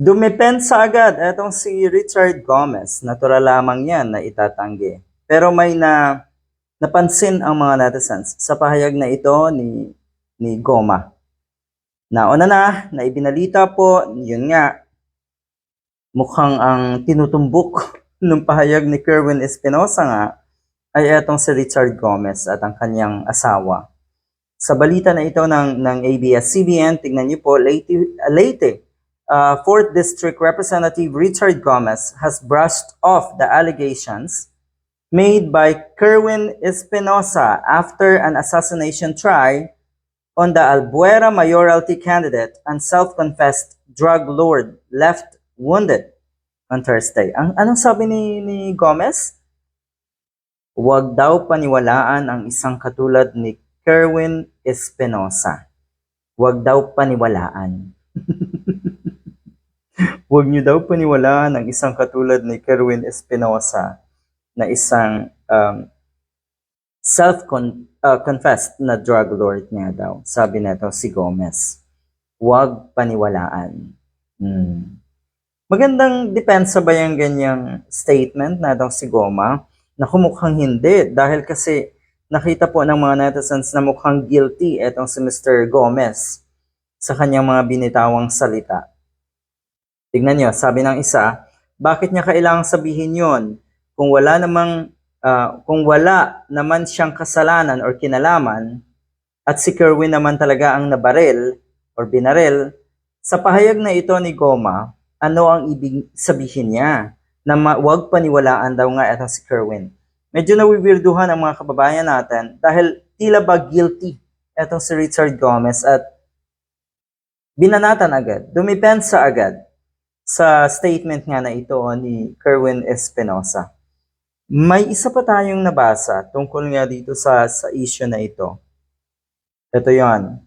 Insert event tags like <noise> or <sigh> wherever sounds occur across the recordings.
Dumepensa agad etong si Richard Gomez. Natural lamang yan na itatanggi. Pero may na napansin ang mga netizens sa pahayag na ito ni ni Goma. Nauna na, na ibinalita po, yun nga, mukhang ang tinutumbok <laughs> ng pahayag ni Kerwin Espinosa nga ay etong si Richard Gomez at ang kanyang asawa. Sa balita na ito ng, ng ABS-CBN, tingnan niyo po, Leyte, Leyte uh, 4th District Representative Richard Gomez has brushed off the allegations made by Kerwin Espinosa after an assassination try on the Albuera mayoralty candidate and self-confessed drug lord left wounded on Thursday. Ang anong sabi ni, ni Gomez? Huwag daw paniwalaan ang isang katulad ni Kerwin Espinosa. Huwag daw paniwalaan. <laughs> Huwag niyo daw paniwalaan ang isang katulad ni Kerwin Espinosa na isang um, self-confessed na drug lord nga daw. Sabi nito si Gomez. Huwag paniwalaan. Hmm. Magandang depensa ba yung ganyang statement na daw si Goma? Na kumukhang hindi dahil kasi nakita po ng mga netizens na mukhang guilty etong si Mr. Gomez sa kanyang mga binitawang salita. Tignan nyo, sabi ng isa, bakit niya kailangang sabihin yon kung wala namang ah, kung wala naman siyang kasalanan or kinalaman at si Kerwin naman talaga ang nabaril or binaril, sa pahayag na ito ni Goma, ano ang ibig sabihin niya? Na wag paniwalaan daw nga ito si Kerwin. Medyo nawiwirduhan ang mga kababayan natin dahil tila ba guilty etong si Richard Gomez at binanatan agad, dumipensa agad sa statement nga na ito ni Kerwin Espinosa. May isa pa tayong nabasa tungkol nga dito sa sa issue na ito. Ito 'yon.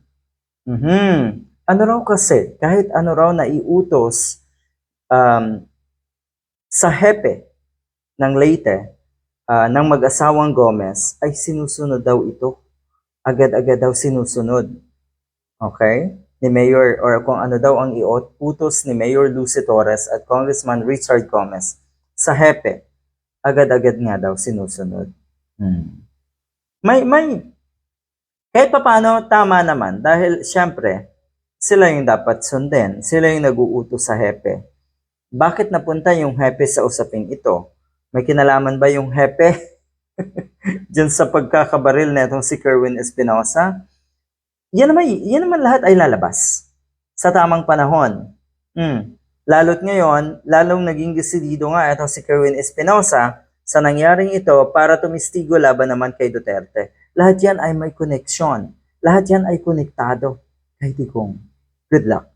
Mhm. Ano raw kasi, kahit ano raw na iutos um, sa hepe ng Leyte ah, ng mag-asawang Gomez ay sinusunod daw ito. Agad-agad daw sinusunod. Okay? Ni Mayor or kung ano daw ang iutos ni Mayor Lucy Torres at Congressman Richard Gomez sa hepe agad-agad nga daw sinusunod. Hmm. May, may, kahit pa paano, tama naman. Dahil, syempre, sila yung dapat sundin. Sila yung nag-uutos sa hepe. Bakit napunta yung hepe sa usaping ito? May kinalaman ba yung hepe <laughs> dyan sa pagkakabaril na itong si Kerwin Espinosa? Yan naman, yan naman lahat ay lalabas sa tamang panahon. Hmm. Lalo't ngayon, lalong naging desidido nga itong si Kerwin Espinosa sa nangyaring ito para tumistigo laban naman kay Duterte. Lahat yan ay may koneksyon. Lahat yan ay konektado. Kay Digong. Good luck.